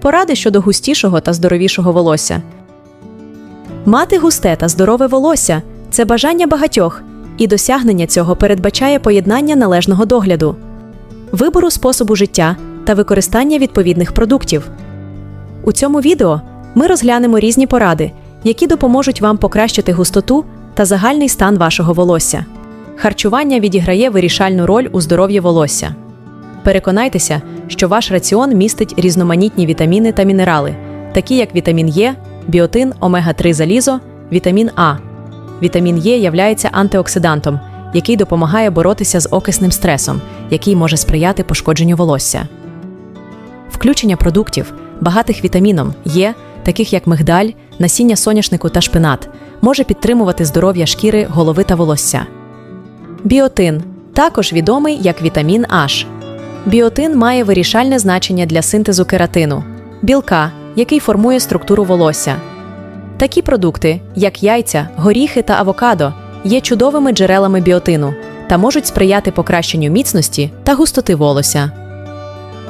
Поради щодо густішого та здоровішого волосся. Мати густе та здорове волосся це бажання багатьох, і досягнення цього передбачає поєднання належного догляду, вибору способу життя та використання відповідних продуктів. У цьому відео ми розглянемо різні поради, які допоможуть вам покращити густоту та загальний стан вашого волосся. Харчування відіграє вирішальну роль у здоров'ї волосся. Переконайтеся, що ваш раціон містить різноманітні вітаміни та мінерали, такі як вітамін Е, біотин, омега-3 залізо, вітамін А. Вітамін Е являється антиоксидантом, який допомагає боротися з окисним стресом, який може сприяти пошкодженню волосся. Включення продуктів, багатих вітаміном Е, таких як мигдаль, насіння соняшнику та шпинат, може підтримувати здоров'я шкіри, голови та волосся. Біотин також відомий як вітамін H. Біотин має вирішальне значення для синтезу кератину, білка, який формує структуру волосся. Такі продукти, як яйця, горіхи та авокадо, є чудовими джерелами біотину та можуть сприяти покращенню міцності та густоти волосся.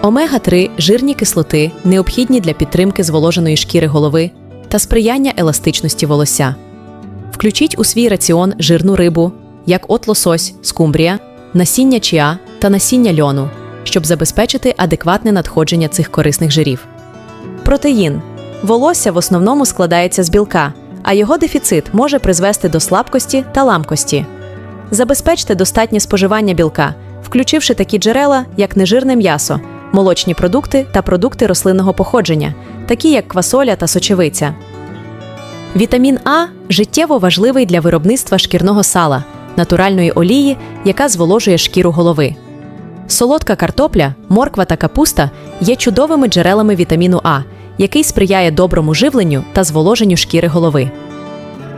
Омега-3 жирні кислоти необхідні для підтримки зволоженої шкіри голови та сприяння еластичності волосся. Включіть у свій раціон жирну рибу, як от лосось, скумбрія, насіння чіа та насіння льону, щоб забезпечити адекватне надходження цих корисних жирів. Протеїн волосся в основному складається з білка, а його дефіцит може призвести до слабкості та ламкості. Забезпечте достатнє споживання білка, включивши такі джерела, як нежирне м'ясо, молочні продукти та продукти рослинного походження, такі як квасоля та сочевиця. Вітамін А життєво важливий для виробництва шкірного сала, натуральної олії, яка зволожує шкіру голови. Солодка картопля, морква та капуста є чудовими джерелами вітаміну А, який сприяє доброму живленню та зволоженню шкіри голови.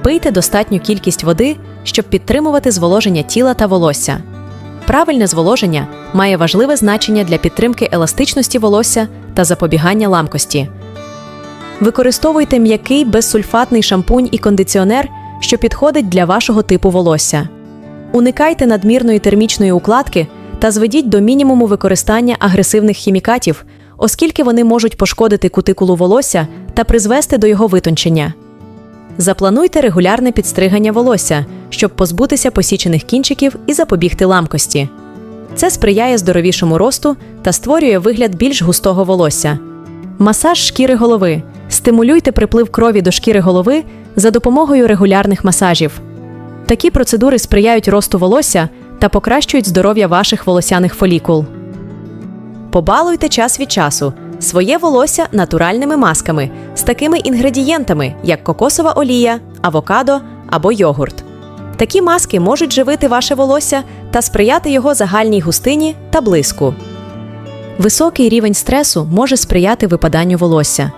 Пийте достатню кількість води, щоб підтримувати зволоження тіла та волосся. Правильне зволоження має важливе значення для підтримки еластичності волосся та запобігання ламкості. Використовуйте м'який безсульфатний шампунь і кондиціонер, що підходить для вашого типу волосся. Уникайте надмірної термічної укладки та зведіть до мінімуму використання агресивних хімікатів, оскільки вони можуть пошкодити кутикулу волосся та призвести до його витончення. Заплануйте регулярне підстригання волосся, щоб позбутися посічених кінчиків і запобігти ламкості. Це сприяє здоровішому росту та створює вигляд більш густого волосся. Масаж шкіри голови. Стимулюйте приплив крові до шкіри голови за допомогою регулярних масажів. Такі процедури сприяють росту волосся та покращують здоров'я ваших волосяних фолікул. Побалуйте час від часу своє волосся натуральними масками з такими інгредієнтами, як кокосова олія, авокадо або йогурт. Такі маски можуть живити ваше волосся та сприяти його загальній густині та блиску. Високий рівень стресу може сприяти випаданню волосся.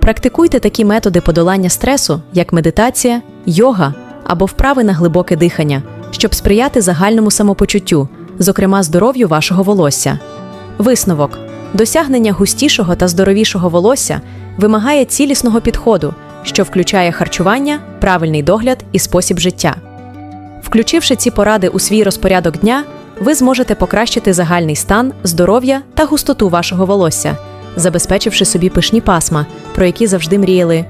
Практикуйте такі методи подолання стресу, як медитація, йога або вправи на глибоке дихання, щоб сприяти загальному самопочуттю, зокрема здоров'ю вашого волосся. Висновок досягнення густішого та здоровішого волосся вимагає цілісного підходу, що включає харчування, правильний догляд і спосіб життя. Включивши ці поради у свій розпорядок дня, ви зможете покращити загальний стан, здоров'я та густоту вашого волосся, забезпечивши собі пишні пасма, про які завжди мріяли